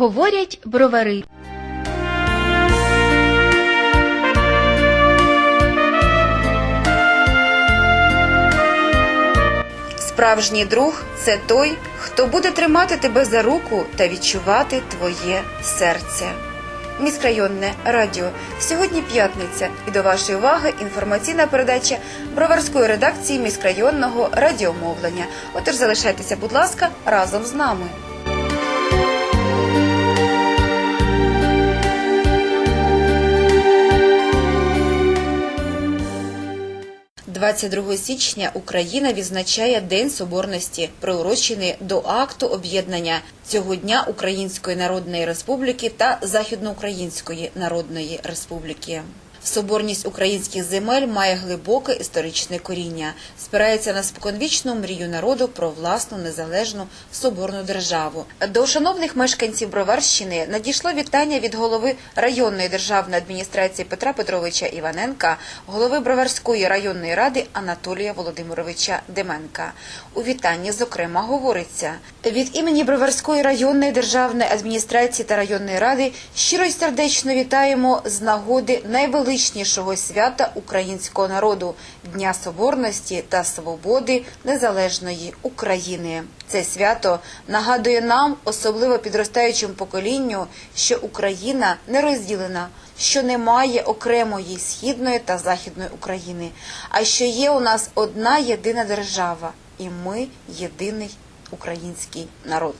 Говорять бровари. Справжній друг це той, хто буде тримати тебе за руку та відчувати твоє серце. Міськрайонне радіо. Сьогодні п'ятниця, і до вашої уваги інформаційна передача броварської редакції міськрайонного радіомовлення. Отож, залишайтеся, будь ласка, разом з нами. 22 січня Україна відзначає День Соборності, приурочений до акту об'єднання цього дня Української Народної Республіки та Західноукраїнської Народної Республіки. Соборність українських земель має глибоке історичне коріння, спирається на споконвічну мрію народу про власну незалежну соборну державу. До шановних мешканців Броварщини надійшло вітання від голови районної державної адміністрації Петра Петровича Іваненка, голови Броварської районної ради Анатолія Володимировича Деменка. У вітанні, зокрема, говориться від імені Броварської районної державної адміністрації та районної ради щиро й сердечно вітаємо з нагоди найвеличнішого свята українського народу Дня Соборності та Свободи Незалежної України. Це свято нагадує нам, особливо підростаючому поколінню, що Україна не розділена, що немає окремої східної та західної України, а що є у нас одна єдина держава, і ми єдиний український народ.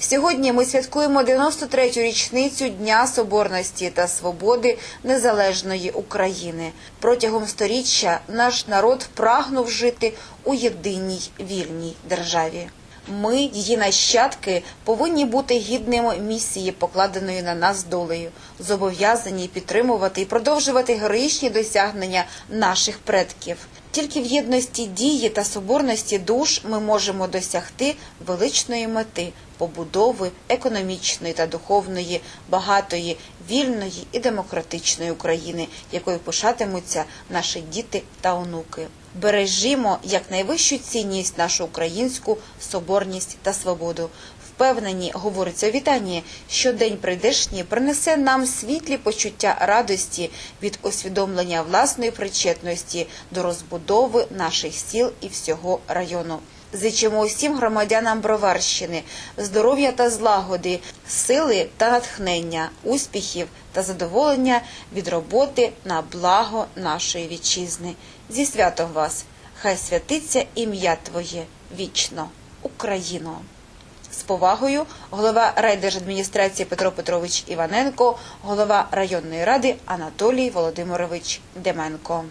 Сьогодні ми святкуємо 93-ю річницю Дня Соборності та Свободи Незалежної України. Протягом сторіччя наш народ прагнув жити у єдиній вільній державі. Ми, її нащадки, повинні бути гідними місії, покладеної на нас долею, зобов'язані підтримувати і продовжувати героїчні досягнення наших предків. Тільки в єдності дії та соборності душ ми можемо досягти величної мети побудови економічної та духовної, багатої, вільної і демократичної України, якою пишатимуться наші діти та онуки. Бережімо як найвищу цінність нашу українську соборність та свободу. Впевнені, говориться у вітанні, що день прийдешній принесе нам світлі почуття радості від усвідомлення власної причетності до розбудови наших сіл і всього району. Зичимо усім громадянам Броварщини здоров'я та злагоди, сили та натхнення, успіхів та задоволення від роботи на благо нашої вітчизни. Зі святом вас! Хай святиться ім'я Твоє вічно, Україно! З повагою голова райдержадміністрації Петро Петрович Іваненко, голова районної ради Анатолій Володимирович Деменко.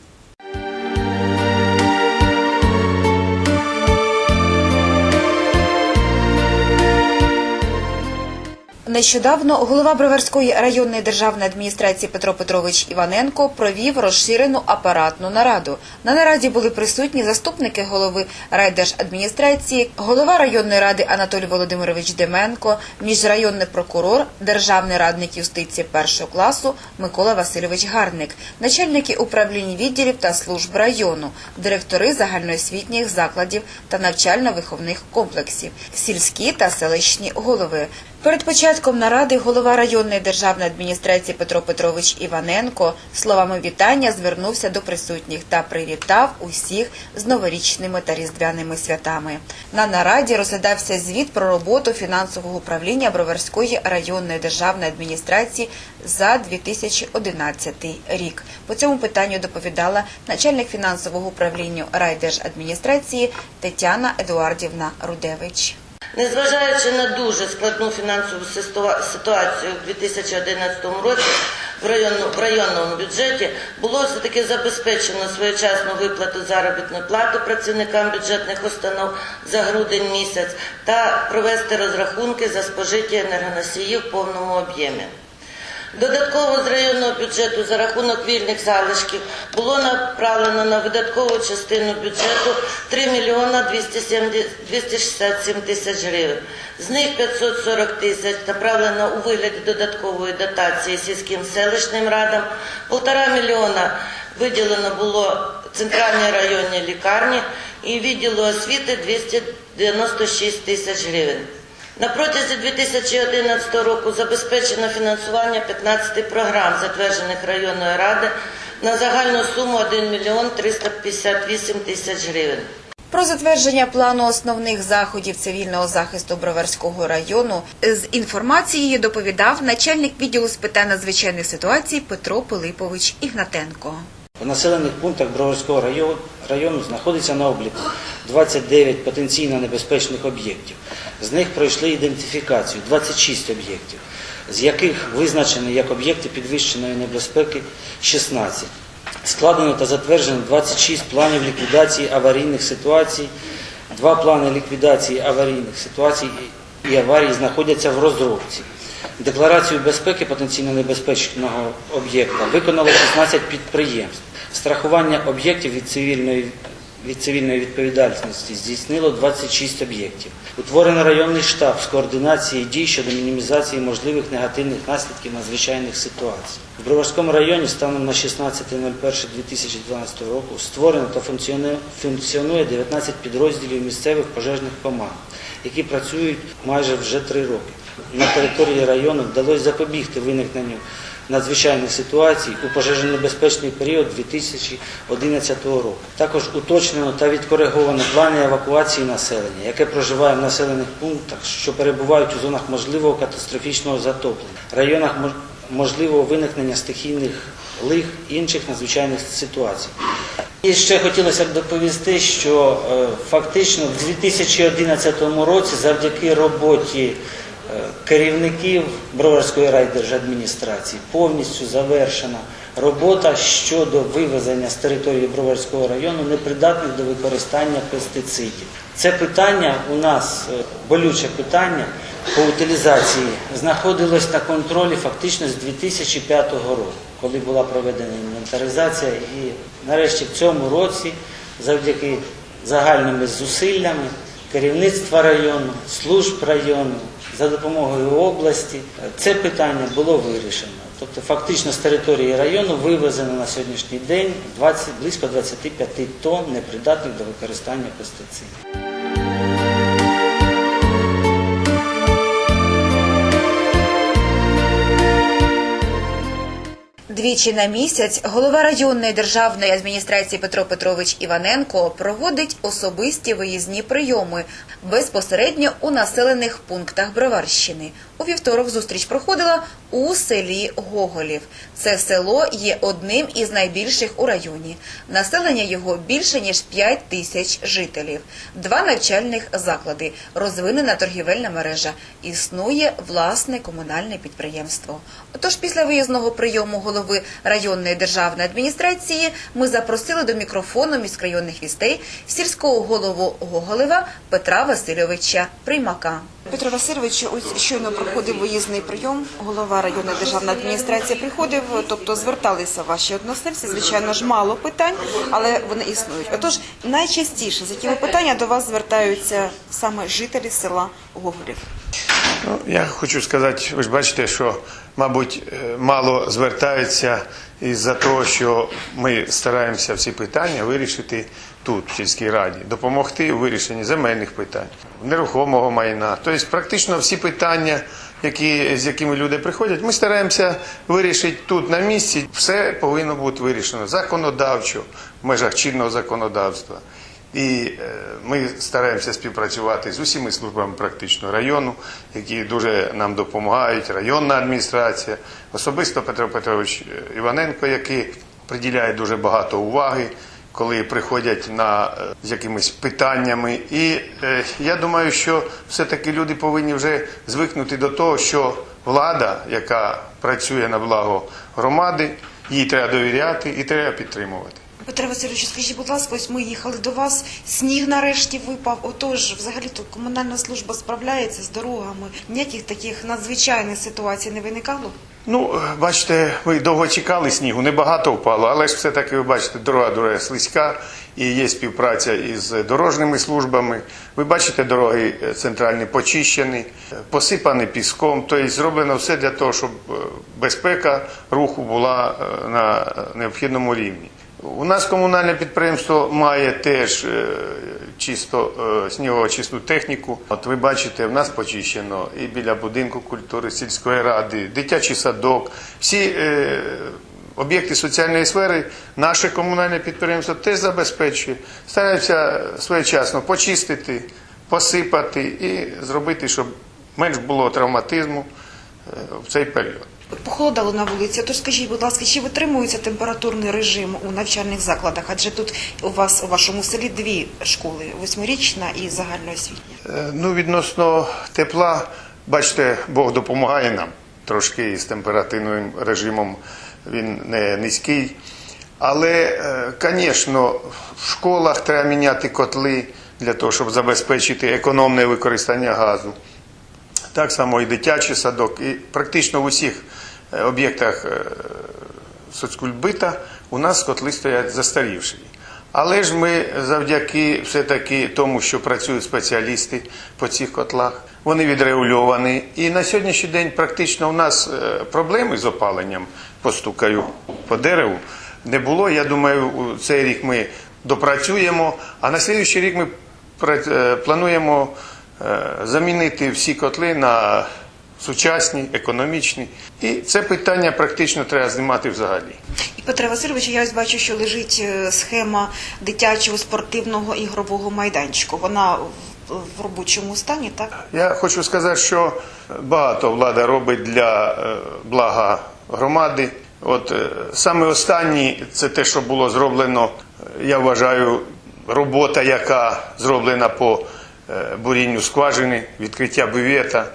Нещодавно голова Броварської районної державної адміністрації Петро Петрович Іваненко провів розширену апаратну нараду. На нараді були присутні заступники голови райдержадміністрації, голова районної ради Анатолій Володимирович Деменко, міжрайонний прокурор, державний радник юстиції першого класу Микола Васильович Гарник, начальники управлінь відділів та служб району, директори загальноосвітніх закладів та навчально-виховних комплексів, сільські та селищні голови. Перед початком наради голова районної державної адміністрації Петро Петрович Іваненко словами вітання звернувся до присутніх та привітав усіх з новорічними та різдвяними святами. На нараді розглядався звіт про роботу фінансового управління Броварської районної державної адміністрації за 2011 рік. По цьому питанню доповідала начальник фінансового управління райдержадміністрації Тетяна Едуардівна Рудевич. Незважаючи на дуже складну фінансову ситуацію у 2011 році в, районну, в районному бюджеті було все-таки забезпечено своєчасну виплату заробітної плати працівникам бюджетних установ за грудень місяць та провести розрахунки за спожиті енергоносії в повному об'ємі. Додатково з районного бюджету за рахунок вільних залишків було направлено на видаткову частину бюджету 3 мільйона 267 тисяч гривень. З них 540 тисяч направлено у вигляді додаткової дотації сільським селищним радам, 1,5 мільйона виділено було центральній районній лікарні і відділу освіти 296 тисяч гривень. На протязі 2011 року забезпечено фінансування 15 програм, затверджених районною ради, на загальну суму 1 мільйон 358 тисяч гривень. Про затвердження плану основних заходів цивільного захисту Броварського району з інформацією доповідав начальник відділу з питань надзвичайних ситуацій Петро Пилипович Ігнатенко. У населених пунктах Броварського району, району знаходиться на обліку 29 потенційно небезпечних об'єктів. З них пройшли ідентифікацію 26 об'єктів, з яких визначені як об'єкти підвищеної небезпеки 16. Складено та затверджено 26 планів ліквідації аварійних ситуацій, два плани ліквідації аварійних ситуацій і аварій знаходяться в розробці. Декларацію безпеки потенційно небезпечного об'єкта виконало 16 підприємств. Страхування об'єктів від цивільної, від цивільної відповідальності здійснило 26 об'єктів. Утворено районний штаб з координації дій щодо мінімізації можливих негативних наслідків надзвичайних ситуацій. В Броварському районі станом на 16.01.2012 року створено та функціонує- функціонує 19 підрозділів місцевих пожежних команд, які працюють майже вже три роки. На території району вдалося запобігти виникненню надзвичайних ситуацій у пожежонебезпечний період 2011 року. Також уточнено та відкориговано плани евакуації населення, яке проживає в населених пунктах, що перебувають у зонах можливого катастрофічного затоплення, районах можливого виникнення стихійних лих інших надзвичайних ситуацій. І ще хотілося б доповісти, що е, фактично в 2011 році завдяки роботі керівників Броварської райдержадміністрації повністю завершена робота щодо вивезення з території Броварського району непридатних до використання пестицидів. Це питання у нас е, болюче питання по утилізації знаходилось на контролі фактично з 2005 року, коли була проведена інвентаризація. І нарешті в цьому році, завдяки загальними зусиллями керівництва району, служб району, за допомогою області, це питання було вирішено. Тобто фактично з території району вивезено на сьогоднішній день 20, близько 25 тонн непридатних до використання пестицидів. Двічі на місяць голова районної державної адміністрації Петро Петрович Іваненко проводить особисті виїзні прийоми безпосередньо у населених пунктах Броварщини. У вівторок зустріч проходила у селі Гоголів. Це село є одним із найбільших у районі. Населення його більше ніж 5 тисяч жителів. Два навчальних заклади, розвинена торгівельна мережа. Існує власне комунальне підприємство. Отож, після виїзного прийому голови районної державної адміністрації ми запросили до мікрофону міськрайонних вістей сільського голову Гоголева Петра Васильовича Приймака. Петро Васильович, ось щойно проходив виїзний прийом. Голова районної державної адміністрації приходив, тобто зверталися ваші односельці. Звичайно ж, мало питань, але вони існують. Отож, найчастіше з якими питання до вас звертаються саме жителі села Гоголів. Ну, я хочу сказати, ви ж бачите, що, мабуть, е, мало звертаються із-за того, що ми стараємося всі питання вирішити тут, в сільській раді, допомогти у вирішенні земельних питань, нерухомого майна. Тобто, практично всі питання, які, з якими люди приходять, ми стараємося вирішити тут на місці. Все повинно бути вирішено законодавчо, в межах чинного законодавства. І е, ми стараємося співпрацювати з усіма службами практично району, які дуже нам допомагають, районна адміністрація, особисто Петро Петрович Іваненко, який приділяє дуже багато уваги, коли приходять на, е, з якимись питаннями. І е, я думаю, що все-таки люди повинні вже звикнути до того, що влада, яка працює на благо громади, їй треба довіряти і треба підтримувати. Петро Васильович, скажіть, будь ласка, ось ми їхали до вас, сніг нарешті випав. Отож, взагалі-то комунальна служба справляється з дорогами. Ніяких таких надзвичайних ситуацій не виникало? Ну, бачите, ми довго чекали снігу, небагато впало, але ж все-таки ви бачите, дорога дорога слизька і є співпраця із дорожніми службами. Ви бачите, дороги е, центральні почищені, е, посипані піском. Тобто зроблено все для того, щоб е, безпека руху була на необхідному рівні. У нас комунальне підприємство має теж е, чисто е, снігоочисну техніку. От ви бачите, в нас почищено і біля будинку культури сільської ради, дитячий садок, всі е, об'єкти соціальної сфери наше комунальне підприємство теж забезпечує. Старається своєчасно почистити, посипати і зробити, щоб менш було травматизму в цей період. Похолодало на вулиці. Тож скажіть, будь ласка, чи витримується температурний режим у навчальних закладах? Адже тут у вас у вашому селі дві школи: восьмирічна і загальноосвітня. Е, Ну, відносно тепла, бачите, Бог допомагає нам трошки з температурним режимом він не низький. Але, звісно, в школах треба міняти котли для того, щоб забезпечити економне використання газу. Так само і дитячий садок, і практично в усіх е, об'єктах е, соцкультбита у нас котли стоять застарівші. Але ж ми завдяки все-таки тому, що працюють спеціалісти по цих котлах, вони відрегульовані. І на сьогоднішній день практично у нас е, проблеми з опаленням, постукаю по дереву, не було. Я думаю, цей рік ми допрацюємо, а на слідуючий рік ми е, плануємо е, замінити всі котли на сучасні, економічні. І це питання практично треба знімати взагалі. І Петре Васильовичу, я ось бачу, що лежить е, схема дитячого спортивного ігрового майданчику. Вона в, робочому стані, так? Я хочу сказати, що багато влада робить для е, блага громади. От е, саме останнє це те, що було зроблено, я вважаю, робота, яка зроблена по бурінню скважини, відкриття бювета.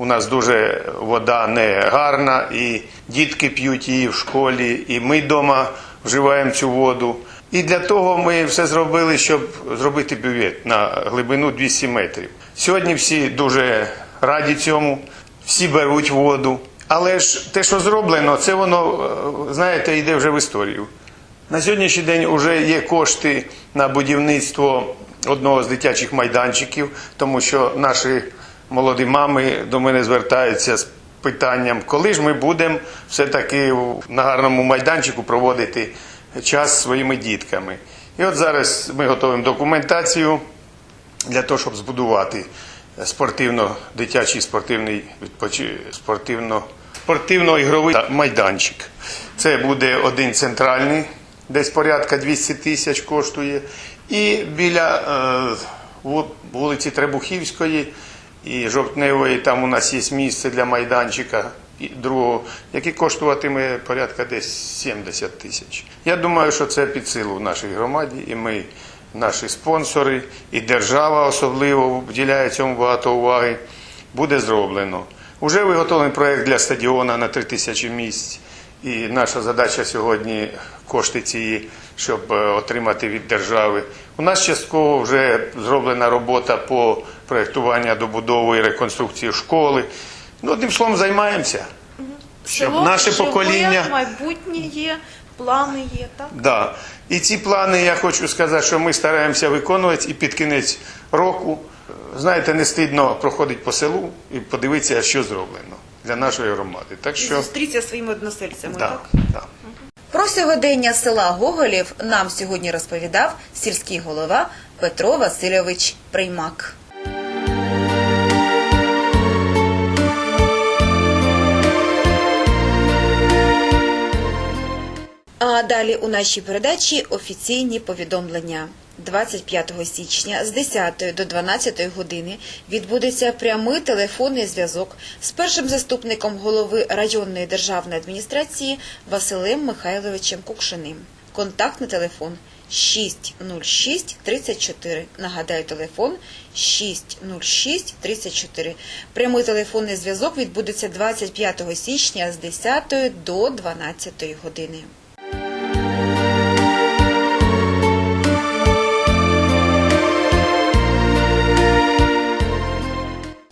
У нас дуже вода не гарна, і дітки п'ють її в школі, і ми вдома вживаємо цю воду. І для того ми все зробили, щоб зробити бювет на глибину 200 метрів. Сьогодні всі дуже раді цьому, всі беруть воду. Але ж те, що зроблено, це воно, е, знаєте, йде вже в історію. На сьогоднішній день вже є кошти на будівництво одного з дитячих майданчиків, тому що наші молоді мами до мене звертаються з питанням, коли ж ми будемо все-таки на гарному майданчику проводити час своїми дітками. І от зараз ми готуємо документацію для того, щоб збудувати спортивно-дитячий спортивний спортивно... спортивно-ігровий майданчик. Це буде один центральний, десь порядка 200 тисяч коштує. І біля е, вулиці Требухівської і Жовтневої, там у нас є місце для майданчика другого, який коштуватиме порядка десь 70 тисяч. Я думаю, що це під силу в нашій громаді, і ми, наші спонсори, і держава особливо вділяє цьому багато уваги. Буде зроблено. Уже виготовлений проєкт для стадіона на 3 тисячі місць. І наша задача сьогодні кошти ці, щоб е, отримати від держави. У нас частково вже зроблена робота по проєктуванню добудови і реконструкції школи. Ну, одним словом, займаємося. Щоб Село наше живе, покоління. майбутнє є, плани є, так? Да. І ці плани, я хочу сказати, що ми стараємося виконувати і під кінець року. Знаєте, не стидно проходити по селу і подивитися, що зроблено для нашої громади. Так І що, зі своїми односельцями, да, так? да. Про сьогодення села Гоголів нам сьогодні розповідав сільський голова Петро Васильович Приймак. А далі у нашій передачі офіційні повідомлення. 25 січня з 10 до 12 години відбудеться прямий телефонний зв'язок з першим заступником голови районної державної адміністрації Василем Михайловичем Кукшиним. Контактний телефон 606 34. Нагадаю, телефон 606 34. Прямий телефонний зв'язок відбудеться 25 січня з 10 до 12 години.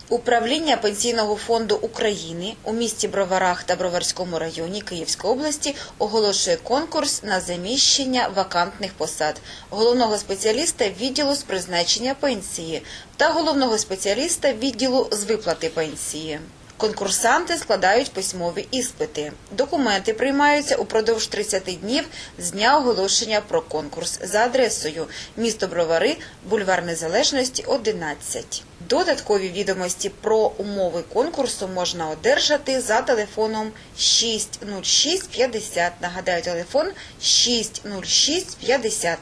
Управління Пенсійного фонду України у місті Броварах та Броварському районі Київської області оголошує конкурс на заміщення вакантних посад головного спеціаліста відділу з призначення пенсії та головного спеціаліста відділу з виплати пенсії. Конкурсанти складають письмові іспити. Документи приймаються упродовж 30 днів з дня оголошення про конкурс за адресою місто Бровари, бульвар Незалежності, 11. Додаткові відомості про умови конкурсу можна одержати за телефоном 60650. Нагадаю, телефон 60650.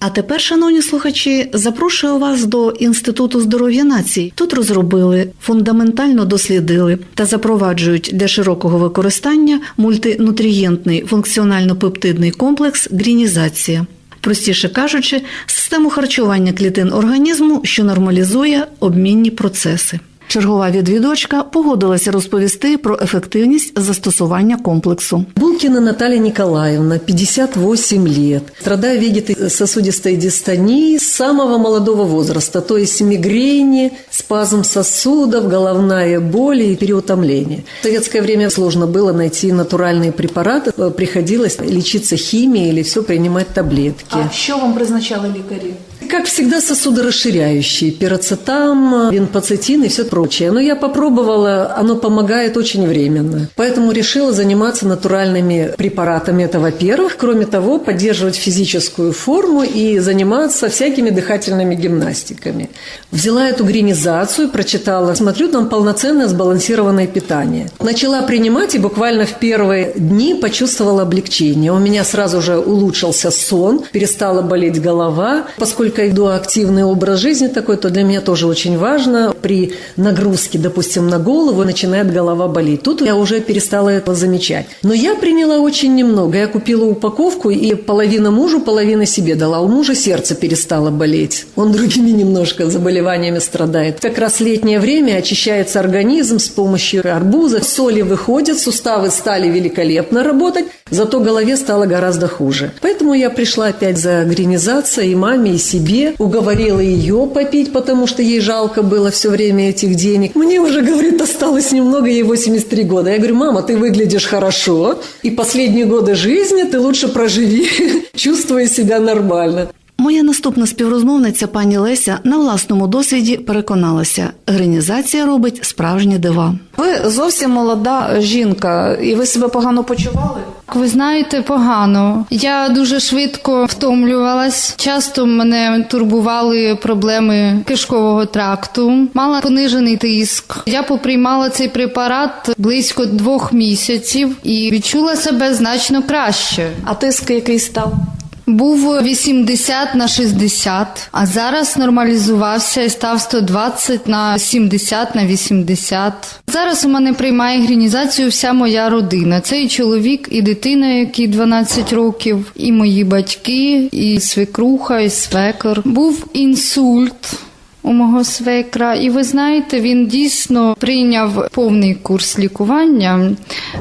А тепер, шановні слухачі, запрошую вас до Інституту здоров'я націй. Тут розробили, фундаментально дослідили та запроваджують для широкого використання мультинутрієнтний функціонально-пептидний комплекс грінізація. Простіше кажучи, систему харчування клітин організму, що нормалізує обмінні процеси. Чергова відвідувачка погодилася розповісти про ефективність застосування комплексу. Булкина Наталья Николаевна, 58 лет. Страдаю вегетососудистой дистонии с самого молодого возраста, то есть мигрени, спазм сосудов, головная боль и переутомление. В советское время сложно было найти натуральные препараты, приходилось лечиться химией или все принимать таблетки. що вам призначали лікарі? Как всегда, сосудорасширяющие, пироцетам, винпоцетин и все прочее. Но я попробовала, оно помогает очень временно. Поэтому решила заниматься натуральными препаратами. Это, во-первых. Кроме того, поддерживать физическую форму и заниматься всякими дыхательными гимнастиками. Взяла эту гринизацию, прочитала. Смотрю, там полноценное сбалансированное питание. Начала принимать и буквально в первые дни почувствовала облегчение. У меня сразу же улучшился сон, перестала болеть голова. Поскольку я иду активный образ жизни такой, то для меня тоже очень важно. При нагрузке, допустим, на голову начинает голова болеть. Тут я уже перестала это замечать. Но я приняла очень немного. Я купила упаковку и половина мужу, половина себе дала. У мужа сердце перестало болеть. Он другими немножко заболеваниями страдает. Как раз летнее время очищается организм с помощью арбуза. Соли выходят, суставы стали великолепно работать, зато голове стало гораздо хуже. Поэтому я пришла опять за гринизацией и маме, и себе. Уговорила ее попить, потому что ей жалко было все время этих денег. Мне уже, говорит, осталось немного, ей 83 года. Я говорю, мама, ты выглядишь хорошо, и последние годы жизни ты лучше проживи, чувствуя себя нормально. Моя наступна співрозмовниця пані Леся на власному досвіді переконалася, гринізація робить справжні дива. Ви зовсім молода жінка, і ви себе погано почували? Ви знаєте, погано. Я дуже швидко втомлювалась. Часто мене турбували проблеми кишкового тракту, мала понижений тиск. Я поприймала цей препарат близько двох місяців і відчула себе значно краще. А тиск який став? Був 80 на 60, а зараз нормалізувався і став 120 на 70 на 80. Зараз у мене приймає грінізацію вся моя родина. Це і чоловік, і дитина, який 12 років, і мої батьки, і свекруха, і свекор. Був інсульт. У мого свекра, і ви знаєте, він дійсно прийняв повний курс лікування,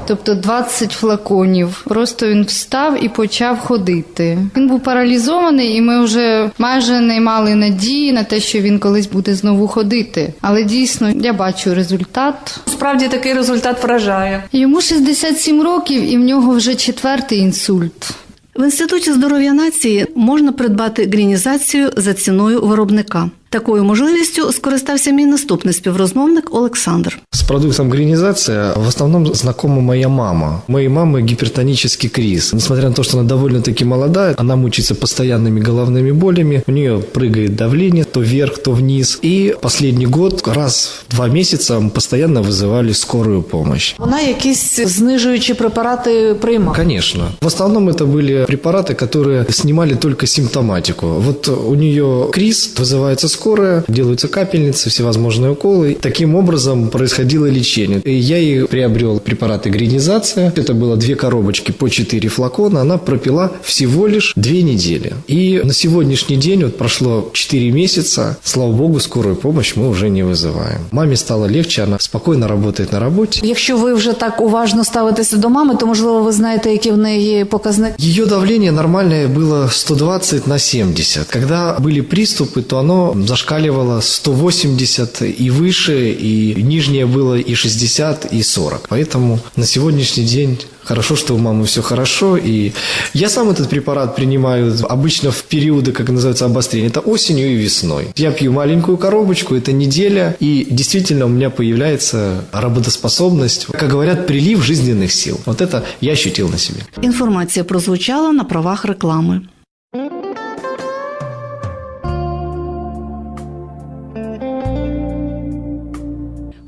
тобто 20 флаконів. Просто він встав і почав ходити. Він був паралізований, і ми вже майже не мали надії на те, що він колись буде знову ходити. Але дійсно я бачу результат. Справді такий результат вражає. Йому 67 років, і в нього вже четвертий інсульт. В інституті здоров'я нації можна придбати грінізацію за ціною виробника. Такою можливістю скористався мій наступний співрозмовник Олександр. С продуктом гринизация в основном знакома моя мама. У моей мамы гипертонический криз. Несмотря на то, что она довольно-таки молодая, она мучается постоянными головными болями. У нее прыгает давление то вверх, то вниз. И последний год раз в два месяца мы постоянно вызывали скорую помощь. Вона якісь знижуючі препарати приймає. Конечно. В основном это были препараты, которые снимали только симптоматику. Вот у нее криз, вызывается скорая, делаются капельницы, всевозможные уколы. Таким образом происходило лечение. И я ей приобрел препараты гринизация. Это было две коробочки по 4 флакона. Она пропила всего лишь две недели. И на сегодняшний день, вот прошло 4 месяца, слава богу, скорую помощь мы уже не вызываем. Маме стало легче, она спокойно работает на работе. Якщо ви вже так уважно ставитеся до мами, то можливо ви знаєте, які в неї показники. Ее давление нормальное было 120 на 70. Когда были приступы, то зашкаливало 180 и выше, и нижнее было и 60, и 40. Поэтому на сегодняшний день Хорошо, что у мамы все хорошо. И я сам этот препарат принимаю обычно в периоды, как называется, обострения. Это осенью и весной. Я пью маленькую коробочку, это неделя, и действительно у меня появляется работоспособность, как говорят, прилив жизненных сил. Вот это я ощутил на себе. Інформація прозвучала на правах реклами.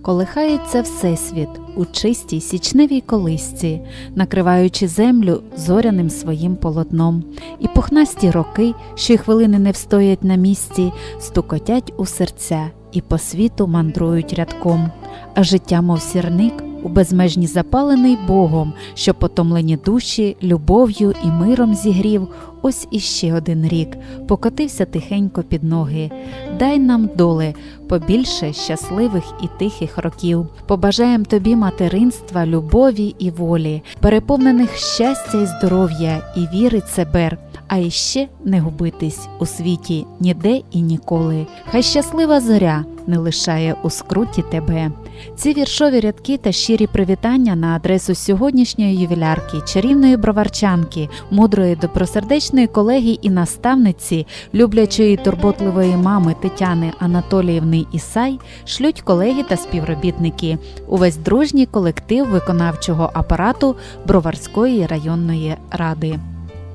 Колихається всесвіт у чистій січневій колисці, накриваючи землю зоряним своїм полотном, і пухнасті роки, що й хвилини не встоять на місці, стукотять у серця і по світу мандрують рядком, а життя, мов сірник, у безмежні запалений Богом, що потомлені душі любов'ю і миром зігрів. Ось іще один рік покотився тихенько під ноги. Дай нам доле побільше щасливих і тихих років. Побажаєм тобі материнства, любові і волі, переповнених щастя і здоров'я, і віри цебер. А іще не губитись у світі ніде і ніколи. Хай щаслива зоря не лишає у скруті тебе. Ці віршові рядки та щирі привітання на адресу сьогоднішньої ювілярки, чарівної броварчанки, мудрої добросердечної колеги і наставниці, люблячої турботливої мами Тетяни Анатоліївни Ісай, шлють колеги та співробітники, увесь дружній колектив виконавчого апарату Броварської районної ради.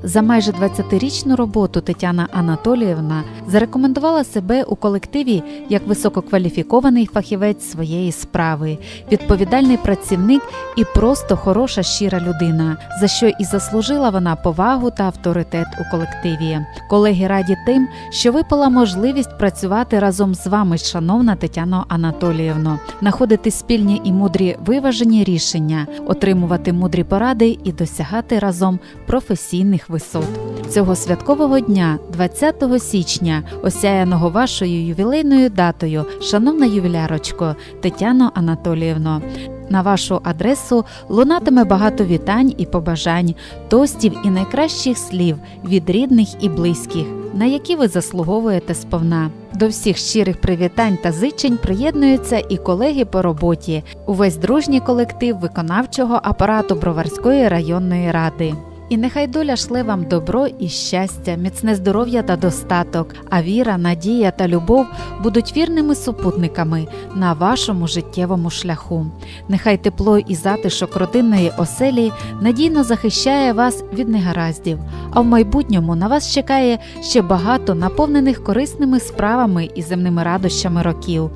За майже 20-річну роботу Тетяна Анатоліївна зарекомендувала себе у колективі як висококваліфікований фахівець своєї справи, відповідальний працівник і просто хороша щира людина, за що і заслужила вона повагу та авторитет у колективі. Колеги раді тим, що випала можливість працювати разом з вами, шановна Тетяно Анатоліївно, знаходити спільні і мудрі виважені рішення, отримувати мудрі поради і досягати разом професійних висот. Цього святкового дня, 20 січня, осяяного вашою ювілейною датою, шановна ювілярочко Тетяно Анатоліївно. На вашу адресу лунатиме багато вітань і побажань, тостів і найкращих слів від рідних і близьких, на які ви заслуговуєте сповна. До всіх щирих привітань та зичень приєднуються і колеги по роботі, увесь дружній колектив виконавчого апарату Броварської районної ради. І нехай доля шле вам добро і щастя, міцне здоров'я та достаток, а віра, надія та любов будуть вірними супутниками на вашому життєвому шляху. Нехай тепло і затишок родинної оселі надійно захищає вас від негараздів, а в майбутньому на вас чекає ще багато наповнених корисними справами і земними радощами років.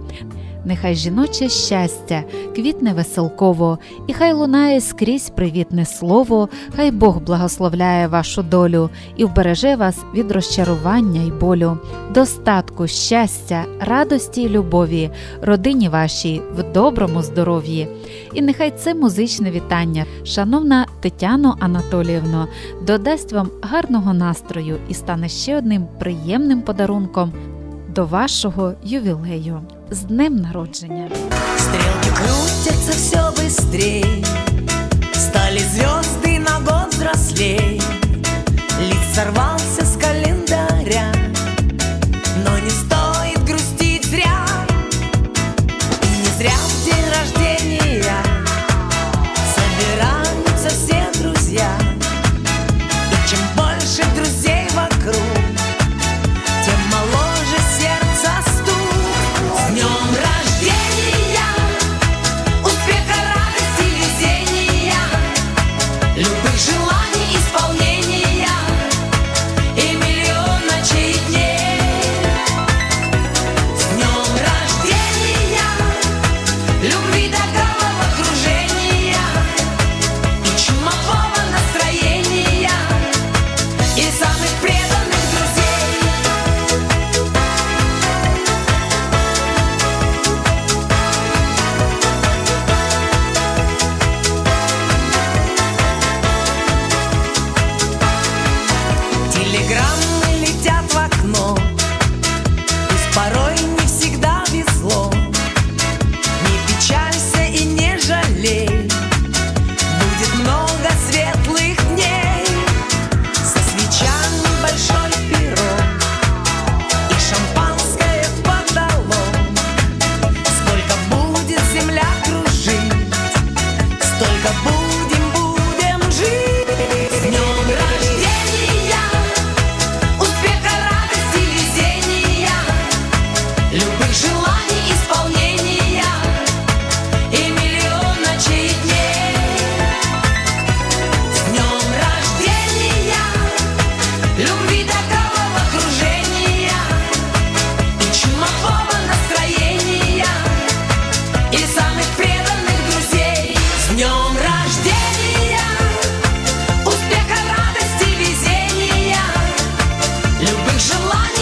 Нехай жіноче щастя квітне веселково, і хай лунає скрізь привітне слово, хай Бог благословляє вашу долю і вбереже вас від розчарування й болю, достатку, щастя, радості й любові, родині вашій в доброму здоров'ї. І нехай це музичне вітання, шановна Тетяно Анатоліївно, додасть вам гарного настрою і стане ще одним приємним подарунком до вашого ювілею. З днем народження! Стрілки крутяться все быстрей, стали звезды на год взрослей, лиц сорвался с желаний